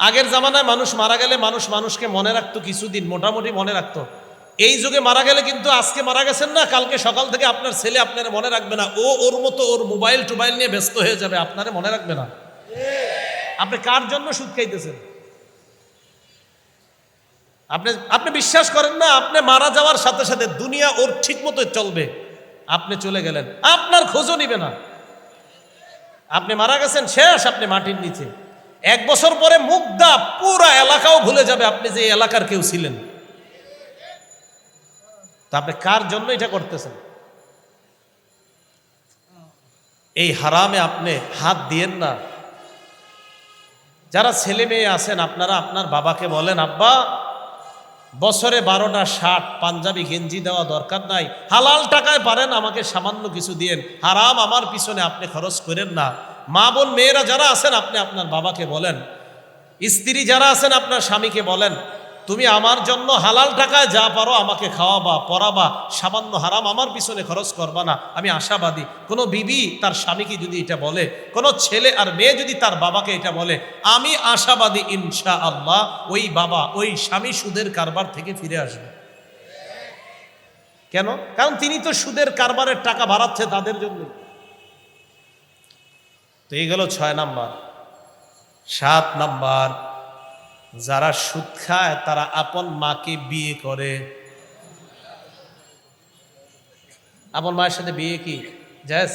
আগের জামানায় মানুষ মারা গেলে মানুষ মানুষকে মনে রাখতো কিছুদিন, মোটামুটি মনে রাখতো। এই যুগে মারা গেলে কিন্তু আজকে মারা গেছেন না, কালকে সকাল থেকে আপনার ছেলে আপনার মনে রাখবে না। ও ওর মতো ওর মোবাইল টোবাইল নিয়ে ব্যস্ত হয়ে যাবে, আপনারে মনে রাখবে না। আপনি কার জন্য সুদ খাইতেছেন? আপনি আপনি বিশ্বাস করেন না, আপনি মারা যাওয়ার সাথে সাথে দুনিয়া ওর ঠিক মতো চলবে। আপনি চলে গেলেন। আপনার খোঁজও নিবে না। আপনি মারা গেছেন, শেষ আপনি মাটির নিচে। এক বছর পরে মুগ্ধা পুরো এলাকাও ভুলে যাবে আপনি যে এলাকার কেউ ছিলেন। তা আপনি কার জন্য এটা করতেছেন? এই হারামে আপনি হাত দিয়েন না। যারা ছেলে মেয়ে আছেন, আপনারা আপনার বাবাকে বলেন, আব্বা, বছরে বারোটা শার্ট, পাঞ্জাবি, গেঞ্জি দেওয়া দরকার নাই। হালাল টাকায় পারেন, আমাকে সামান্য কিছু দিয়েন। হারাম আমার পিছনে আপনি খরচ করেন না। মা বোন মেয়েরা যারা আছেন, আপনি আপনার বাবাকে বলেন। স্ত্রী যারা আছেন, আপনার স্বামীকে বলেন, তুমি আমার জন্য হালাল টাকায় যা পারো আমাকে খাওয়াবা পরাবা সামান্য হারাম আমার পিছনে খরচ করবা না। আমি আশাবাদী, কোনো বিবি তার স্বামীকে যদি এটা বলে, কোনো ছেলে আর মেয়ে যদি তার বাবাকে এটা বলে, আমি আশাবাদী ইনশা আল্লাহ ওই বাবা, ওই স্বামী সুদের কারবার থেকে ফিরে আসবে। কেন? কারণ তিনি তো সুদের কারবারের টাকা বাড়াচ্ছে তাদের জন্য তো এই গেল ছয় নাম্বার। সাত নাম্বার, যারা সুদ খায় তারা আপন মাকে বিয়ে করে। আপন মায়ের সাথে বিয়ে কি? জায়েজ?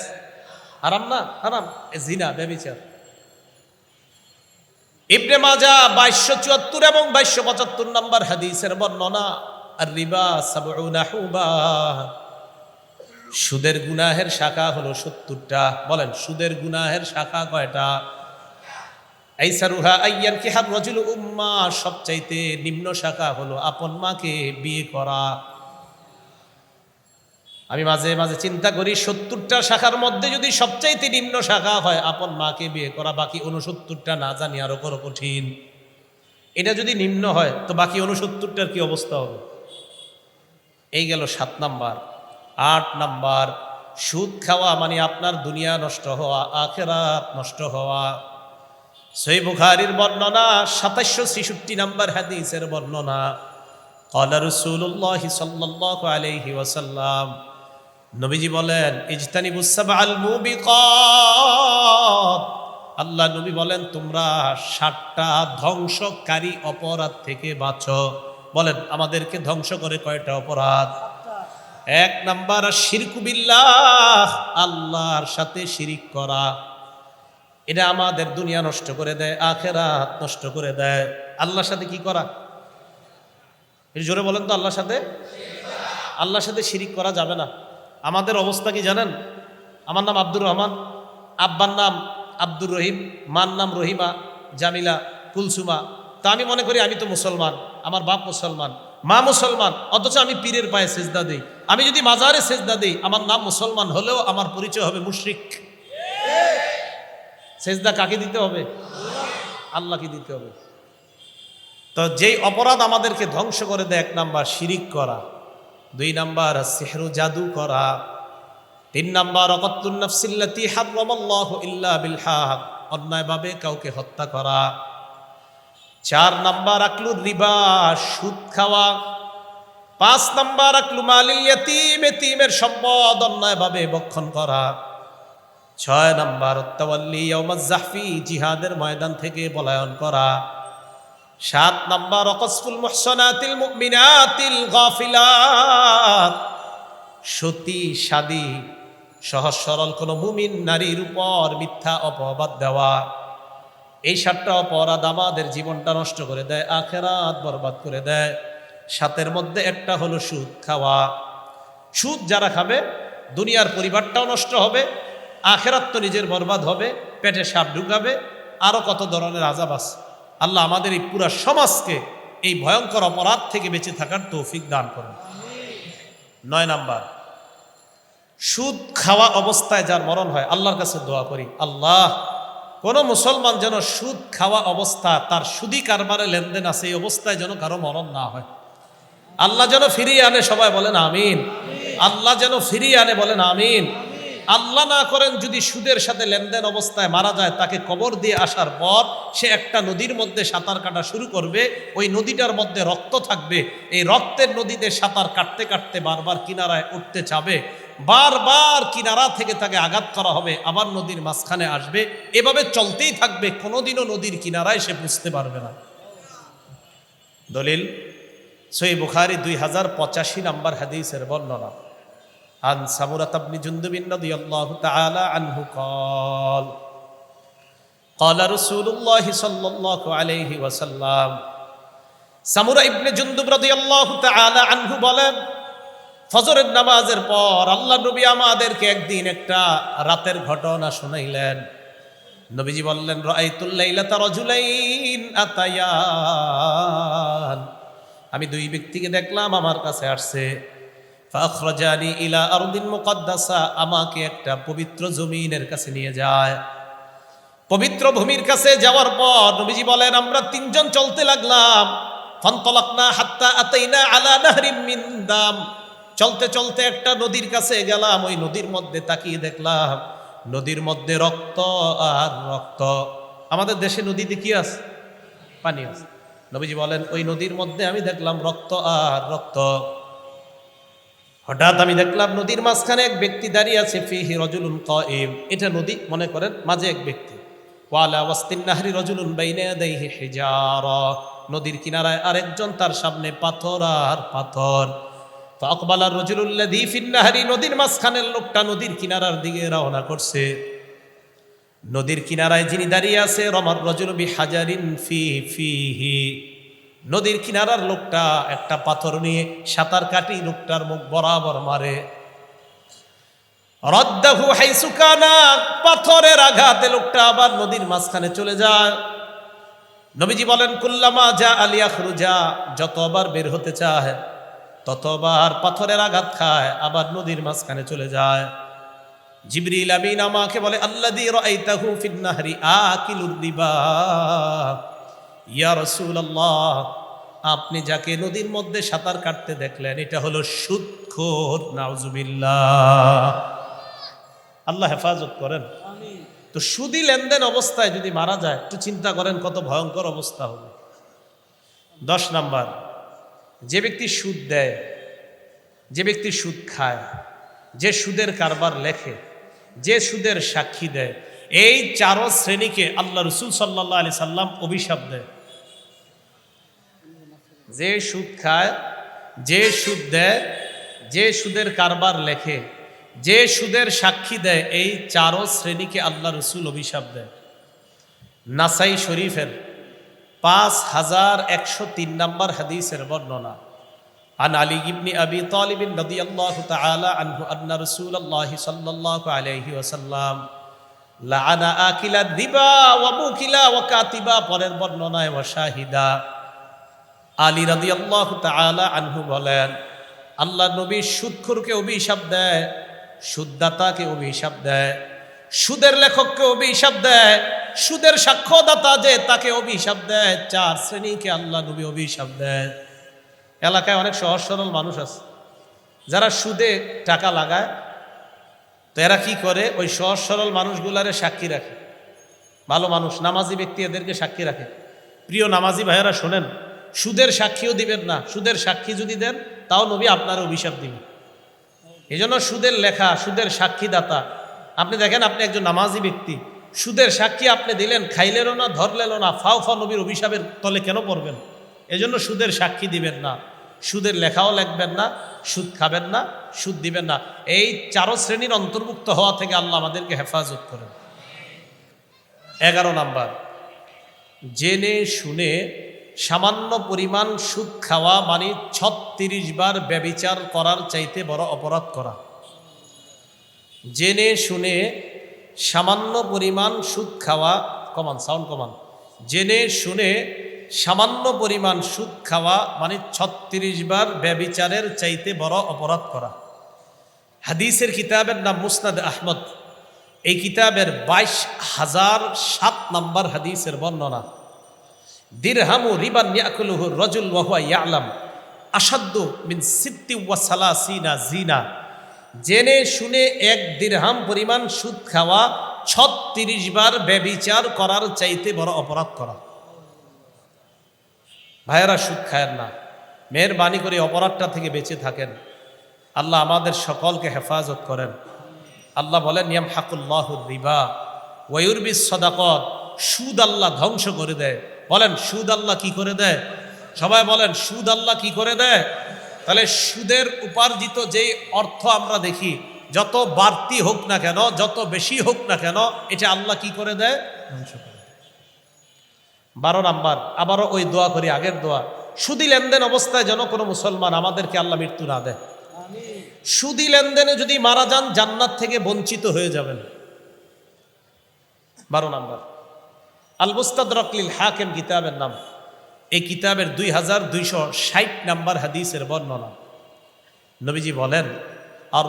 হারাম না? হারাম। জিনা বেবিচার ইবনে মাজা বাইশশো চুয়াত্তর এবং বাইশশো পঁচাত্তর নম্বর হাদিসের বর্ণনা আর রিবা সাবউনা হুবা। সুদের গুনাহের শাখা হলো সত্তরটা। বলেন, সুদের গুনাহের শাখা কয়টা? আইসারুহা আইয়ান কি হার রজুল উম্মা, সবচাইতে নিম্ন শাখা হলো আপন মাকে বিয়ে করা। আমি মাঝে মাঝে চিন্তা করি, সত্তরটা শাখার মধ্যে যদি সবচাইতে নিম্ন শাখা হয়, আপন মাকে বিয়ে করা, বাকি উনসত্তরটা না জানি আরও করো কঠিন। এটা যদি নিম্ন হয়, তো বাকি উনসত্তরটার কি অবস্থা হবে? এই গেল সাত নাম্বার। আট নাম্বার, সুদ খাওয়া মানে আপনার দুনিয়া নষ্ট হওয়া, আখেরাত নষ্ট হওয়া। সই বুখারির বর্ণনা, সাতাশশো ছেষট্টি নাম্বার হাদিসের বর্ণনা। কলা রসুল্লাহ সাল্লাহ আলহি ওয়াসাল্লাম নবীজি বলেন ইজতানি বুসাব আল আল্লাহ নবী বলেন, তোমরা সাতটা ধ্বংসকারী অপরাধ থেকে বাঁচো। বলেন, আমাদেরকে ধ্বংস করে কয়টা অপরাধ? এক নাম্বার শিরকুবিল্লাহ আল্লাহর সাথে শিরিক করা। এটা আমাদের দুনিয়া নষ্ট করে দেয়, আখেরাত নষ্ট করে দেয়। আল্লাহর সাথে কি করা? জোরে বলেন তো, আল্লাহর সাথে? আল্লাহর সাথে শিরিক করা যাবে না। আমাদের অবস্থা কি জানেন? আমার নাম আব্দুর রহমান, আব্বার নাম আব্দুর রহিম, মার নাম রহিমা, জামিলা কুলসুমা। তা আমি মনে করি আমি তো মুসলমান, আমার বাপ মুসলমান। মা মুসলমান, অথচ আমি পীরের পায়ে সেজদা দিই। আমি যদি মাজারে সেজদা দিই, আমার নাম মুসলমান হলেও আমার পরিচয় হবে মুশরিক। সেজদা কাকে দিতে হবে? আল্লাহকে দিতে হবে। তো যেই অপরাধ আমাদেরকে ধ্বংস করে দেয়, এক নাম্বার শিরিক করা, দুই নাম্বার সেহরু জাদু করা, তিন নাম্বার অকত্তুন্নফসিল্লাতি হারামাল্লাহু ইল্লা বিল হক, অন্যায়ভাবে কাউকে হত্যা করা। চার নাম্বার আকলুর রিবা, সুদ খাওয়া। পাঁচ নাম্বার আকলু মালিল ইয়াতিম এতিমের সম্পদ অন্যায়ভাবে বক্ষণ করা। ছয় নাম্বার তাওয়াল্লি ইয়াউমাজ জাহফি, জিহাদের ময়দান থেকে পলায়ন করা। সাত নাম্বার অকসফুল মুহসনাতিল মুমিনাতিল গাফিলাত। সতী, সাদী, সহজ সরল কোনো মুমিন নারীর উপর মিথ্যা অপবাদ দেওয়া। এই সাতটা অপরাধ আমাদের জীবনটা নষ্ট করে দেয়, আখেরাত বরবাদ করে দেয়। সাতের মধ্যে একটা হলো সুদ খাওয়া। সুদ যারা খাবে, দুনিয়ার পরিবারটাও নষ্ট হবে, আখেরাত তো নিজের বরবাদ হবে, পেটে সাপ ঢুকাবে আরও কত ধরনের আজাব আছে। আল্লাহ আমাদের এই পুরা সমাজকে এই ভয়ঙ্কর অপরাধ থেকে বেঁচে থাকার তৌফিক দান করুন। নয় নাম্বার, সুদ খাওয়া অবস্থায় যার মরণ হয়, আল্লাহর কাছে দোয়া করি, আল্লাহ কোন মুসলমান যেন সুদ খাওয়া অবস্থা, তার সুদি কারবারে লেনদেন আছে, এই অবস্থায় যেন কারও মরণ না হয়। আল্লাহ যেন ফিরিয়ে আনে, সবাই বলেন আমিন। আল্লাহ যেন ফিরিয়ে আনে, বলেন আমিন। আল্লাহ না করেন যদি সুদের সাথে লেনদেন অবস্থায় মারা যায়, তাকে কবর দিয়ে আসার পর সে একটা নদীর মধ্যে সাঁতার কাটা শুরু করবে, ওই নদীটার মধ্যে রক্ত থাকবে। এই রক্তের নদীতে সাঁতার কাটতে কাটতে বারবার কিনারায় উঠতে চাবে। বারবার কিনারা থেকে তাকে আঘাত করা হবে আবার নদীর মাঝখানে আসবে এভাবে চলতেই থাকবে কোনোদিনও নদীর কিনারায় সে বুঝতে পারবে না দলিল সই বুখারি দুই হাজার পঁচাশি নাম্বার হাদিসের বর্ণনা عن سمرة بن جندب رضي الله تعالى عنه قال قال رسول الله صلى الله عليه وسلم সামুরা ইবনে জুন্দুব রাদিয়াল্লাহু তাআলা আনহু বলেন ফজরের নামাজের পর আল্লাহ নবী আমাদেরকে একদিন একটা রাতের ঘটনা শুনাইলেন। নবীজি বললেন আতায়ান। আমি দুই ব্যক্তিকে দেখলাম, আমার কাছে আসছে। ফাখরাজানি ইলা আরদিন মুকদ্দাসা। আমাকে একটা পবিত্র জমিনের কাছে নিয়ে যায়। পবিত্র ভূমির কাছে যাওয়ার পর নবীজি বলেন, আমরা তিনজন চলতে লাগলাম। ফন্তলাকনা হাত্তা আতাইনা আলা নাহরিম মিন দাম। চলতে চলতে একটা নদীর কাছে গেলাম, ওই নদীর মধ্যে তাকিয়ে দেখলাম, নদীর মধ্যে রক্ত আর রক্ত। আমাদের দেশে নদীতে কি আছে? পানি আছে। নবীজি বলেন, ওই নদীর মধ্যে আমি দেখলাম রক্ত আর রক্ত। হঠাৎ আমি দেখলাম নদীর মাঝখানে এক ব্যক্তি দাঁড়িয়ে আছে, ফিহি রজুলুন কাইম। এটা নদী, মনে করেন, মাঝে এক ব্যক্তি। ওয়ালা ওয়াস্তিন রজুলুন নদীর কিনারায় আরেকজন তার সামনে পাথর আর পাথর। ফাকবালার রজুলুল্লাযী ফিন নাহরি নদীর মাঝখানের লোকটা নদীর কিনারার দিকে রওনা করছে। নদীর কিনারায় যিনি দাঁড়িয়ে আছে, রমার রজুল বি হাজারিন ফি ফিহি। নদীর কিনারার লোকটা একটা পাথর নিয়ে সাঁতার কাটি লোকটার মুখ বরাবর মারে। রদ্দাহু হাইসুকানা পাথরের আঘাতে লোকটা আবার নদীর মাঝখানে চলে যায়। নবীজি বলেন, কুল্লামা যা আলিয়া খুরুজা যতবার বের হতে চায় ততবার পাথরের আঘাত খায় আবার নদীর মাঝখানে চলে যায়। জিবরিল আমিন আমাকে বলে আল্লাহ আল্লাদি রাইতাহু ফিন নাহরি আকিলুর রিবা। ইয়া রাসূলুল্লাহ আপনি যাকে নদীর মধ্যে সাঁতার কাটতে দেখলেন এটা হলো সুদখোর নাউজুবিল্লাহ। আল্লাহ হেফাজত করেন। তো সুদি লেনদেন অবস্থায় যদি মারা যায় একটু চিন্তা করেন কত ভয়ঙ্কর অবস্থা হবে। দশ নাম্বার যে ব্যক্তি সুদ দেয়, যে ব্যক্তি সুদ খায়, যে সুদের কারবার লেখে, যে সুদের সাক্ষী দেয়, এই চারো শ্রেণীকে আল্লাহ রসুল সাল্লাহ আলি সাল্লাম অভিশাপ দেয়। যে সুদ খায়, যে সুদ দেয়, যে সুদের কারবার লেখে, যে সুদের সাক্ষী দেয়, এই চারো শ্রেণীকে আল্লাহ রসুল অভিশাপ দেয়। নাসাই শরীফের পাঁচ হাজার একশো তিন নম্বর হাদিসের বর্ণনা عن علي بن أبي طالب رضي الله تعالى عنه أن رسول الله صلى الله عليه وسلم لعن آكل الربا وموكلا وكاتبا পরের বর্ণনায় ওয়াশাহিদা আলী রাদিয়াল্লাহু তাআলা আনহু বলেন আল্লাহ নবী সুদখোরকে অভিশাপ দেয় সুদদাতাকে অভিশাপ দেয় সুদের লেখককে অভিশাপ দেয় সুদের সাক্ষ্যদাতা যে তাকে অভিশাপ দেয়, চার শ্রেণীকে আল্লাহ নবী অভিশাপ দেয়। এলাকায় অনেক সহজ সরল মানুষ আছে। যারা সুদে টাকা লাগায়, তো এরা কি করে? ওই সহজ সরল মানুষগুলারে সাক্ষী রাখে। ভালো মানুষ, নামাজি ব্যক্তি এদেরকে সাক্ষী রাখে। প্রিয় নামাজি ভাইয়েরা, শোনেন, সুদের সাক্ষীও দিবেন না। সুদের সাক্ষী যদি দেন, তাও নবী আপনার অভিশাপ দিবেন এই জন্য সুদের লেখা, সুদের সাক্ষীদাতা, আপনি দেখেন, আপনি একজন নামাজি ব্যক্তি। সুদের সাক্ষী আপনি দিলেন, খাইলেনও না, ধরলেনও না, ফাও ফা নবীর অভিশাপের তলে কেন পড়বেন? এজন্য সুদের সাক্ষী দিবেন না। সুদের লেখাও লিখবেন না, সুদ খাবেন না, সুদ দিবেন না। এই চারো শ্রেণির অন্তর্ভুক্ত হওয়া থেকে আল্লাহ আমাদেরকে হেফাজত করেন। এগারো নাম্বার, জেনে শুনে সামান্য পরিমাণ সুদ খাওয়া মানে ছত্রিশ বার ব্যবিচার করার চাইতে বড় অপরাধ করা। জেনে শুনে সামান্য পরিমাণ সুদ খাওয়া, কমান সাউন্ড কমান। জেনে শুনে সামান্য পরিমাণ সুদ খাওয়া মানে ছত্রিশ বার ব্যবিচারের চাইতে বড় অপরাধ করা। হাদিসের কিতাবের নাম মুসনাদ আহমদ। এই কিতাবের বাইশ হাজার সাত নম্বর হাদিসের বর্ণনা। দিরহামু রিবান ইয়াকুলুহু রজুল ওয়াহুয়া ইয়ালাম। আসাদ্দু মিন সিত্তি ওয়া সালাসিনা জিনা। জেনে শুনে এক দিরহাম পরিমাণ সুদ খাওয়া ছত্রিশ বার ব্যবিচার করার চাইতে বড় অপরাধ করা। ভাইয়েরা, সুদ খায়েন না। মেহরবানি করে অপরাধটা থেকে বেঁচে থাকেন। আল্লাহ আমাদের সকলকে হেফাজত করেন। আল্লাহ বলেন নিয়ম হাকুল্লাহ রিবা ওয়ুরবি সদাকত। সুদ আল্লাহ ধ্বংস করে দেয়। বলেন, সুদ আল্লাহ কি করে দেয়? সবাই বলেন, সুদ আল্লাহ কি করে দেয়? তাহলে সুদের উপার্জিত যেই অর্থ আমরা দেখি, যত বাড়তি হোক না কেন, যত বেশি হোক না কেন, এটা আল্লাহ কি করে দেয়? ধ্বংস করে বারো নাম্বার, আবারও ওই দোয়া করি, আগের দোয়া। সুদি লেনদেন অবস্থায় যেন কোনো মুসলমান আমাদেরকে আল্লাহ মৃত্যু না দেয়। সুদি লেনদেনে যদি মারা যান, জান্নাত থেকে বঞ্চিত হয়ে যাবেন। বারো নাম্বার আল মুস্তাদ রকলিল হাকেম কিতাবের নাম। এই কিতাবের দুই হাজার দুইশো ষাট নাম্বার হাদিসের বর্ণনা। নবীজি বলেন আর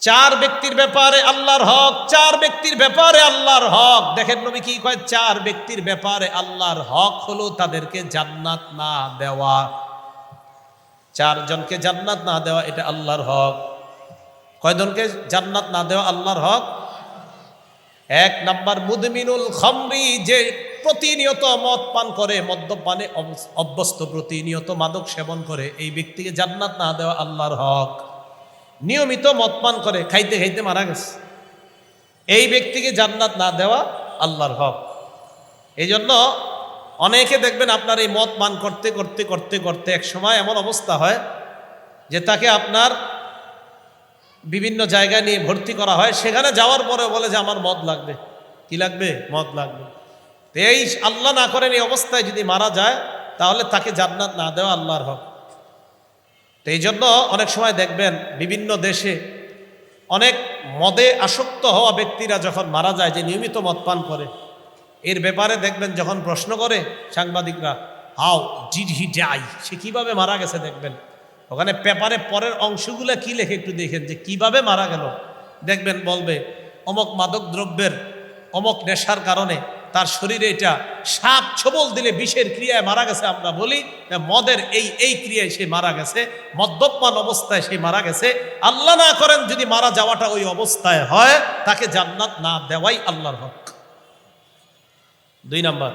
চার ব্যক্তির ব্যাপারে আল্লাহর হক, চার ব্যক্তির ব্যাপারে আল্লাহর হক। দেখেন নবী কি কয়, চার ব্যক্তির ব্যাপারে আল্লাহর হক হলো তাদেরকে জান্নাত না দেওয়া। চারজনকে জান্নাত না দেওয়া, এটা আল্লাহর হক। কয়জনকে জান্নাত না দেওয়া, আল্লাহর হক? এক নাম্বার মুদমিনুল খমরি যে প্রতিনিয়ত মদ পান করে, মদ্যপানে অভ্যস্ত প্রতিনিয়ত মাদক সেবন করে, এই ব্যক্তিকে জান্নাত না দেওয়া আল্লাহর হক। নিয়মিত মদ পান করে, খাইতে খাইতে মারা গেছে। এই ব্যক্তিকে জান্নাত না দেওয়া আল্লাহর হক। এই জন্য অনেকে দেখবেন আপনার এই মদ পান করতে করতে করতে করতে এক সময় এমন অবস্থা হয় যে তাকে আপনার বিভিন্ন জায়গায় নিয়ে ভর্তি করা হয়, সেখানে যাওয়ার পরে বলে যে আমার মদ লাগবে। কি লাগবে? মদ লাগবে। তো এই আল্লাহ না করেন এই অবস্থায় যদি মারা যায়, তাহলে তাকে জান্নাত না দেওয়া আল্লাহর হক। তো এই জন্য অনেক সময় দেখবেন বিভিন্ন দেশে অনেক মদে আসক্ত হওয়া ব্যক্তিরা যখন মারা যায়, যে নিয়মিত মদ পান করে, এর ব্যাপারে দেখবেন যখন প্রশ্ন করে সাংবাদিকরা, হাউ ডিড হি ডাই? সে কীভাবে মারা গেছে দেখবেন। ওখানে পেপারে পরের অংশগুলো কি লেখে একটু দেখেন যে কীভাবে মারা গেল। দেখবেন বলবে, অমক মাদক দ্রব্যের, অমক নেশার কারণে তার শরীরে এটা সাপ ছবল দিলে বিষের ক্রিয়ায় মারা গেছে আমরা বলি মদের এই এই ক্রিয়ায় সে মারা গেছে, মদ্যপান অবস্থায় সে মারা গেছে। আল্লাহ না করেন যদি মারা যাওয়াটা ওই অবস্থায় হয়, তাকে জান্নাত না দেওয়াই আল্লাহর হক। দুই নাম্বার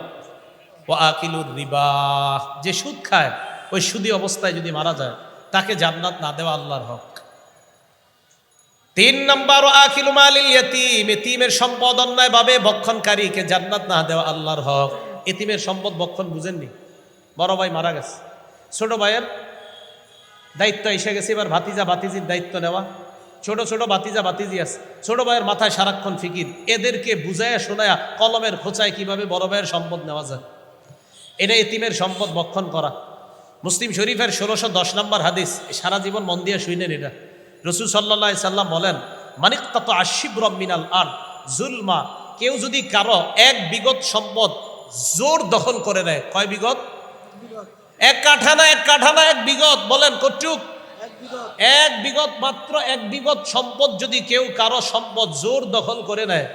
ও আকিলুর রিবা, যে সুদ খায়, ওই সুদি অবস্থায় যদি মারা যায় তাকে জান্নাত না দেওয়া আল্লাহর হক। তিন নম্বর ও আকিলু মালিল ইয়তিম। এতিমের সম্পদ অন্যায়ভাবে বক্ষণকারীকে জান্নাত না দেওয়া আল্লাহর হক। এতিমের সম্পদ বক্ষণ বুঝেননি। বড় ভাই মারা গেছে। ছোট ভাইয়ের দায়িত্ব এসে গেছে। এবার ভাতিজা ভাতিজির দায়িত্ব নেওয়া। ছোট ছোট ভাতিজা ভাতিজি আছে। ছোট ভাইয়ের মাথায় সারাক্ষণ ফিকির। এদেরকে বুঝায়া শোনায়া কলমের খোঁচায় কীভাবে বড় ভাইয়ের সম্পদ নেওয়া যায়। এটা এতিমের সম্পদ বক্ষণ করা। মুসলিম শরীফের ষোলোশো দশ নম্বর হাদিস সারা জীবন মন দিয়ে শুনেন এটা। রসুল সাল্লাহ সাল্লাম বলেন মানিক তত আশিব মিনাল আর জুলমা, কেউ যদি কারও এক বিগত সম্পদ জোর দখল করে নেয়, কয় বিগত? এক কাঠা না এক কাঠা না এক বিগত, বলেন কটুক। এক বিগত মাত্র এক বিগত সম্পদ যদি কেউ কারও সম্পদ জোর দখল করে নেয়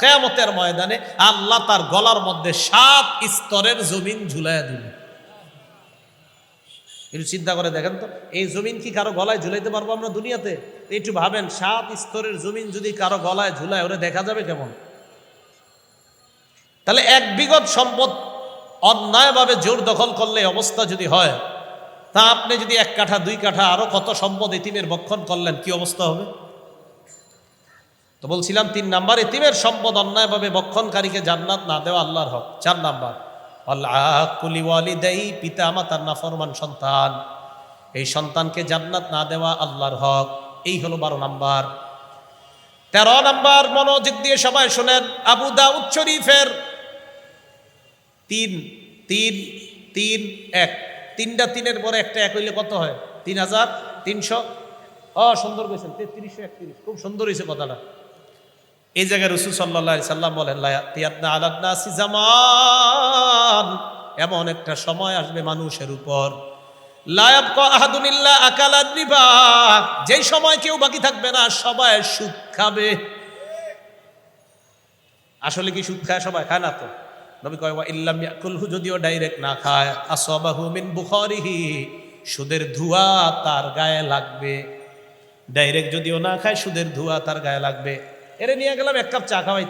কিয়ামতের ময়দানে আল্লাহ তার গলার মধ্যে সাত স্তরের জমিন ঝুলাইয়া দিবে একটু চিন্তা করে দেখেন তো, এই জমিন কি কারও গলায় ঝুলাইতে পারব আমরা দুনিয়াতে? একটু ভাবেন, সাত স্তরের জমিন যদি কারও গলায় ঝুলায়, ওরে দেখা যাবে কেমন? তাহলে এক বিগত সম্পদ অন্যায়ভাবে জোর দখল করলে অবস্থা যদি হয় তা আপনি যদি এক কাঠা, দুই কাঠা, আরও কত সম্পদ এতিমের বক্ষণ করলেন, কি অবস্থা হবে? তো বলছিলাম, তিন নাম্বার, এতিমের সম্পদ অন্যায়ভাবে বক্ষণকারীকে জান্নাত না দেওয়া আল্লাহর হক। চার নাম্বার আল্লাহ ওয়ালিদাই, পিতা, মাতার নাফরমান সন্তান। এই সন্তানকে জান্নাত না দেওয়া আল্লাহর হক। এই হলো বারো নাম্বার। তেরো নাম্বার, মনোযোগ দিয়ে সবাই শোনেন, আবু দাউদ শরীফের তিন তিন তিন, এক। তিনটা তিনের পরে একটা এক হইলে কত হয়? তিন হাজার তিনশো। ও সুন্দর করেছেন তেত্রিশশো একত্রিশ। খুব সুন্দর হয়েছে কথাটা। এই জায়গায় রসুল সাল্লাহ সাল্লাম বলেন লায়াতিয়াদনা আলাদনাসি এমন একটা সময় আসবে মানুষের উপর। লায়াব আহাদুনিল্লাহ আকালাদ রিবা। যেই সময় কেউ বাকি থাকবে না, সবাই সুদ খাবে। আসলে কি সুদ খায় সবাই? খায় না তো? নবী কয়, ওয়া ইল্লাম ইয়াকুলহু, যদিও ডাইরেক্ট না খায়, আসবাহু মিন বুখারিহি, সুদের ধোঁয়া তার গায়ে লাগবে। ডাইরেক্ট যদিও না খায়, সুদের ধোঁয়া তার গায়ে লাগবে। এরে নিয়ে গেলাম, এক কাপ চা খাওয়াই,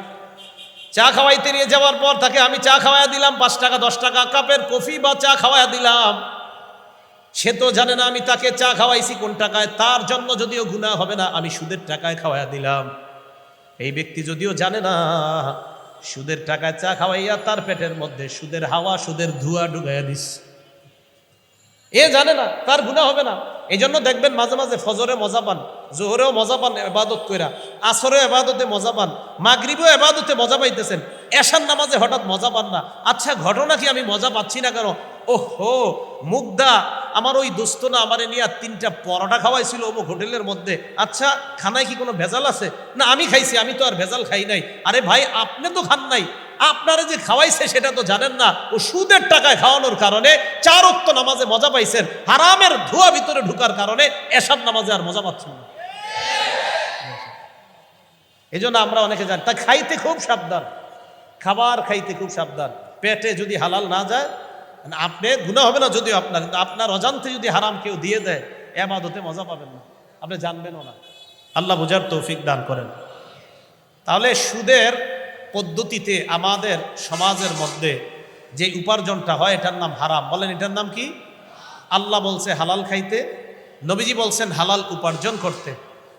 চা খাওয়াইতে নিয়ে যাওয়ার পর তাকে আমি চা খাওয়াই দিলাম, পাঁচ টাকা, দশ টাকা, কাপের কফি বা চা খাওয়াই দিলাম। সে তো জানে না আমি তাকে চা খাওয়াইছি কোন টাকায়, তার জন্য যদিও গুণা হবে না, আমি সুদের টাকায় খাওয়াই দিলাম। এই ব্যক্তি যদিও জানে না সুদের টাকায় চা খাওয়াইয়া তার পেটের মধ্যে সুদের হাওয়া, সুদের ধোঁয়া ডুবাইয়া দিস। এ জানে না, তার গুণা হবে না। এই জন্য দেখবেন মাঝে মাঝে ফজরে মজা পান, জোহরেও মজা পান এবাদত কইরা, আসরেও এবাদতে মজা পান, মাগরিবেও এবাদতে মজা পাইতেছেন এশান নামাজে হঠাৎ মজা পান না। আচ্ছা ঘটনা কি আমি মজা পাচ্ছি না কেন? ওহো মুগ্ধা আমার ওই দোস্ত না আমারে নিয়ে তিনটা পরোটা খাওয়াইছিল অমুক হোটেলের মধ্যে। আচ্ছা খানায় কি কোনো ভেজাল আছে? না, আমি খাইছি, আমি তো আর ভেজাল খাই নাই। আরে ভাই, আপনি তো খান নাই। আপনারা যে খাওয়াইছে সেটা তো জানেন না। ও সুদের টাকায় খাওয়ানোর কারণে চার অক্ত নামাজে মজা পাইছেন। হারামের ধোয়া ভিতরে ঢুকার কারণে এসব নামাজে আর মজা পাচ্ছেন না। এই জন্য আমরা অনেকে জানি, তা খাইতে খুব সাবধান। খাবার খাইতে খুব সাবধান। পেটে যদি হালাল না যায় আপনি গুণা হবে না যদিও আপনার, কিন্তু আপনার অজান্তে যদি হারাম কেউ দিয়ে দেয়, এবাদতে মজা পাবেন না। আপনি জানবেনও না। আল্লাহ বুঝার তৌফিক দান করেন। তাহলে সুদের পদ্ধতিতে আমাদের সমাজের মধ্যে যে উপার্জনটা হয়, এটার নাম হারাম। বলেন, এটার নাম কি? আল্লাহ বলছে হালাল খাইতে, নবীজি বলছেন হালাল উপার্জন করতে।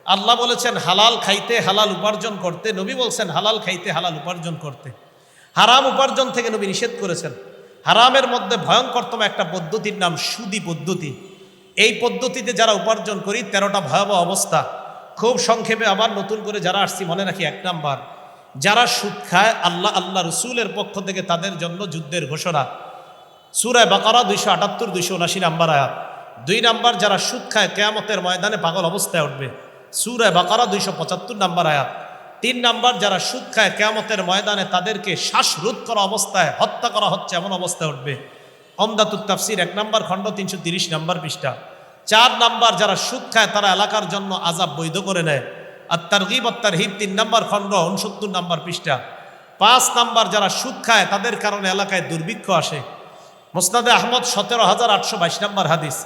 আল্লাহ বলেছেন হালাল খাইতে হালাল উপার্জন করতে, নবী বলছেন হালাল খাইতে হালাল উপার্জন করতে। হারাম উপার্জন থেকে নবী নিষেধ করেছেন। হারামের মধ্যে ভয়ঙ্করতম একটা পদ্ধতির নাম সুদি পদ্ধতি। এই পদ্ধতিতে যারা উপার্জন করি, তেরোটা ভয়াবহ অবস্থা। খুব সংক্ষেপে আবার নতুন করে যারা আসছি, মনে রাখি এক নাম্বার। যারা সুদ খায়, আল্লাহ আল্লাহ রসুলের পক্ষ থেকে তাদের জন্য যুদ্ধের ঘোষণা। সুরায় বাকারা দুইশো আটাত্তর, দুইশো উনাশি নাম্বার আয়াত। দুই নাম্বার, যারা সুদ খায়, কেয়ামতের ময়দানে পাগল অবস্থায় উঠবে। সুরায় বাকারা দুইশো পঁচাত্তর নাম্বার আয়াত। তিন নাম্বার, যারা সুদ খায় কেয়ামতের ময়দানে তাদেরকে শ্বাসরোধ করা অবস্থায় হত্যা করা হচ্ছে, এমন অবস্থায় উঠবে। অমদাতুত তাফসির এক নম্বর, খণ্ড তিনশো তিরিশ নম্বর পৃষ্ঠা। চার নাম্বার, যারা সুদ খায় তারা এলাকার জন্য আজাব বৈধ করে নেয়। আর তারগিব আর তারহিব তিন নম্বর, খণ্ড উনসত্তর নম্বর পৃষ্ঠা। পাঁচ নাম্বার, যারা সুদ খায় তাদের কারণে এলাকায় দুর্ভিক্ষ আসে। মোসনাদে আহমদ, সতেরো হাজার আটশো বাইশ নম্বর হাদিস।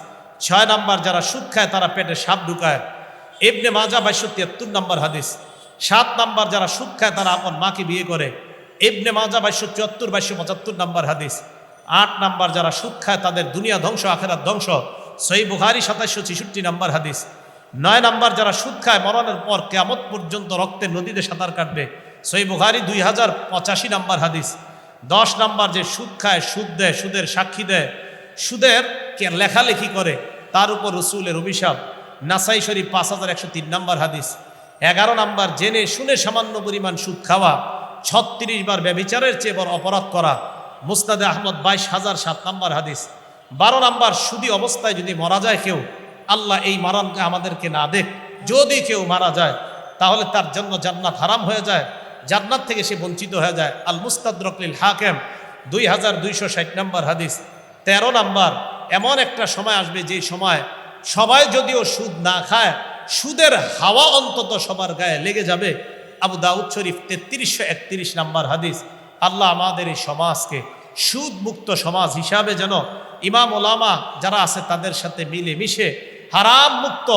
ছয় নাম্বার, যারা সুদ খায় তারা পেটে সাপ ঢুকায়। এবনে মাজা, বাইশশো তিয়াত্তর নম্বর হাদিস। সাত নাম্বার যারা সুদ খায়, তারা আপন মাকে বিয়ে করে। এবনে মাজা বাইশশো চুয়াত্তর, বাইশশো পঁচাত্তর নম্বর হাদিস। আট নাম্বার যারা সুদ খায়, তাদের দুনিয়া ধ্বংস, আখেরাত ধ্বংস। সই বুহারি সাতাশশো ছেষট্টি নম্বর হাদিস। নয় নাম্বার যারা সুদ খায়, মরণের পর কেমত পর্যন্ত রক্তের নদীতে সাঁতার কাটবে। সই বুহারি দুই হাজার পঁচাশি নাম্বার হাদিস। দশ নাম্বার যে সুদ খায়, সুদ দেয়, সুদের সাক্ষী দেয়। সুদের কে লেখালেখি করে, তার উপর রসুলের অভিশাপ। নাসাই শরীফ পাঁচ হাজার একশো তিন নম্বর হাদিস। এগারো নাম্বার, জেনে শুনে সামান্য পরিমাণ সুদ খাওয়া, ছত্রিশ বার ব্যবিচারের চেয়ে বড় অপরাধ করা। মুস্তাদে আহমদ বাইশ হাজার সাত নম্বর হাদিস। বারো নাম্বার, সুদি অবস্থায় যদি মারা যায় কেউ, আল্লাহ এই মারানকে আমাদেরকে না দেখ। যদি কেউ মারা যায়, তাহলে তার জন্য জান্নাত হারাম হয়ে যায়, জান্নাত থেকে সে বঞ্চিত হয়ে যায়। আল মুস্তাদরকলিল হাকেম, দুই হাজার দুইশো ষাট নম্বর হাদিস। তেরো নাম্বার, এমন একটা সময় আসবে যে সময় সবাই যদিও সুদ না খায় সুদের হাওয়া অন্তত সবার গায়ে লেগে যাবে। আবু দাউদ শরীফ তেত্রিশশো একত্রিশ নাম্বার হাদিস। আল্লাহ আমাদের এই সমাজকে সুদ মুক্ত সমাজ হিসাবে যেন ইমাম ওলামা যারা আছে তাদের সাথে মিলে মিশে হারাম মুক্ত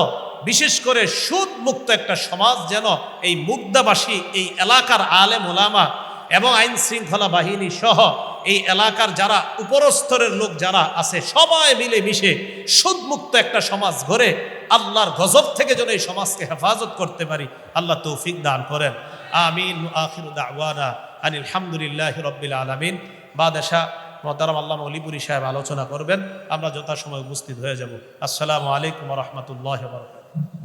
বিশেষ করে সুদ মুক্ত একটা সমাজ যেন এই মুগ্ধাবাসী এই এলাকার আলেম ওলামা এবং আইন শৃঙ্খলা বাহিনী সহ এই এলাকার যারা উপরস্তরের লোক যারা আছে সবাই মিলে মিশে সুদমুক্ত একটা সমাজ গড়ে আল্লাহর গজব থেকে যেন এই সমাজকে হেফাজত করতে পারি। আল্লাহ তৌফিক দান করেন। আমিন। আখির দাওয়ানা আনিল রব্বিল আলমিন। বাদেশা মহতারাম আল্লাহ অলিপুরি সাহেব আলোচনা করবেন। আমরা যথাসময় উপস্থিত হয়ে যাব। আসসালামু আলাইকুম রহমতুল্লাহ